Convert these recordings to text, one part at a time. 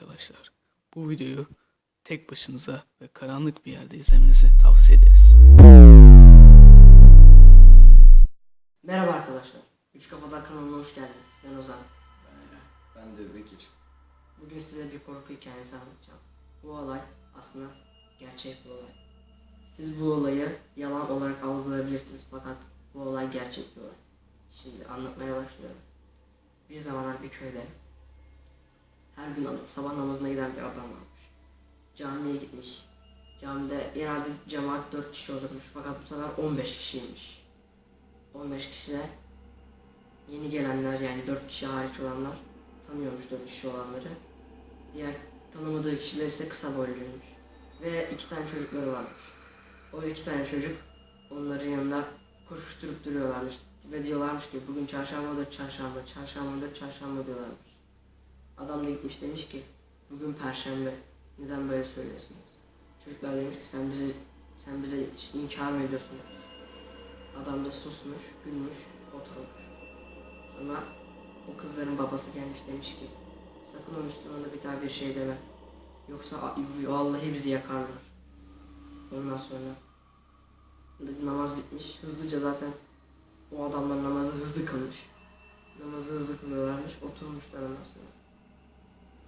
arkadaşlar. Bu videoyu tek başınıza ve karanlık bir yerde izlemenizi tavsiye ederiz. Merhaba arkadaşlar. Üç Kafadan kanalına hoş geldiniz. Ben Ozan. Ben de Bekir. Bugün size bir korku hikayesi anlatacağım. Bu olay aslında gerçek bir olay. Siz bu olayı yalan olarak algılayabilirsiniz fakat bu olay gerçek bir olay. Şimdi anlatmaya başlıyorum. Bir zamanlar bir köyde her gün sabah namazına giden bir adam varmış. Camiye gitmiş. Camide genelde cemaat 4 kişi olurmuş fakat bu sefer 15 kişiymiş. 15 kişide yeni gelenler yani 4 kişi hariç olanlar tanıyormuş 4 kişi olanları. Diğer tanımadığı kişiler ise kısa boyluymuş. Ve iki tane çocukları varmış. O iki tane çocuk onların yanında koşuşturup duruyorlarmış. Ve diyorlarmış ki bugün çarşambadır çarşamba, çarşambadır çarşamba diyorlarmış. Adam da gitmiş demiş ki bugün perşembe. Neden böyle söylüyorsunuz? Çocuklar demiş ki sen bizi sen bize inkar mı ediyorsun? Adam da susmuş, gülmüş, oturmuş. Sonra o kızların babası gelmiş demiş ki sakın o Müslümana bir daha bir şey deme. Yoksa vallahi bizi yakarlar. Ondan sonra namaz bitmiş. Hızlıca zaten o adamlar namazı hızlı kılmış. Namazı hızlı kılıyorlarmış. Oturmuşlar ondan sonra.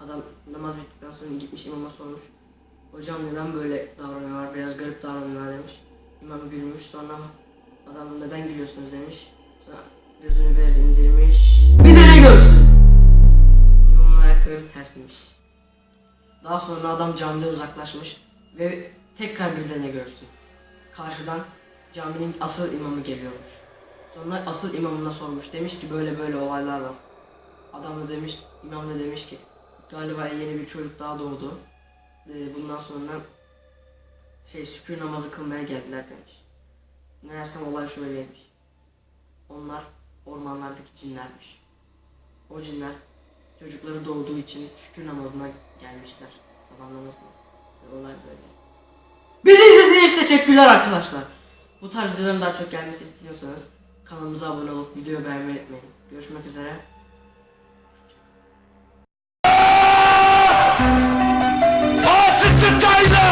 Adam namaz bittikten sonra gitmiş imama sormuş. Hocam neden böyle davranıyorlar? Biraz garip davranıyorlar demiş. İmam gülmüş. Sonra adam neden gülüyorsunuz demiş. Sonra gözünü biraz indirmiş. Bir de ne görsün? İmamın ayakları tersmiş. Daha sonra adam camiden uzaklaşmış ve tekrar bir de ne görsün. Karşıdan caminin asıl imamı geliyormuş. Sonra asıl imamına sormuş. Demiş ki böyle böyle olaylar var. Adam da demiş, imam da demiş ki galiba yeni bir çocuk daha doğdu. Ee, bundan sonra şey şükür namazı kılmaya geldiler demiş. Meğersem olay şöyleymiş. Onlar ormanlardaki cinlermiş. O cinler çocukları doğduğu için şükür namazına gelmişler. Sabah namazına. Ve olay böyle. Bizi izlediğiniz teşekkürler arkadaşlar. Bu tarz videoların daha çok gelmesi istiyorsanız kanalımıza abone olup videoyu beğenmeyi unutmayın. Görüşmek üzere.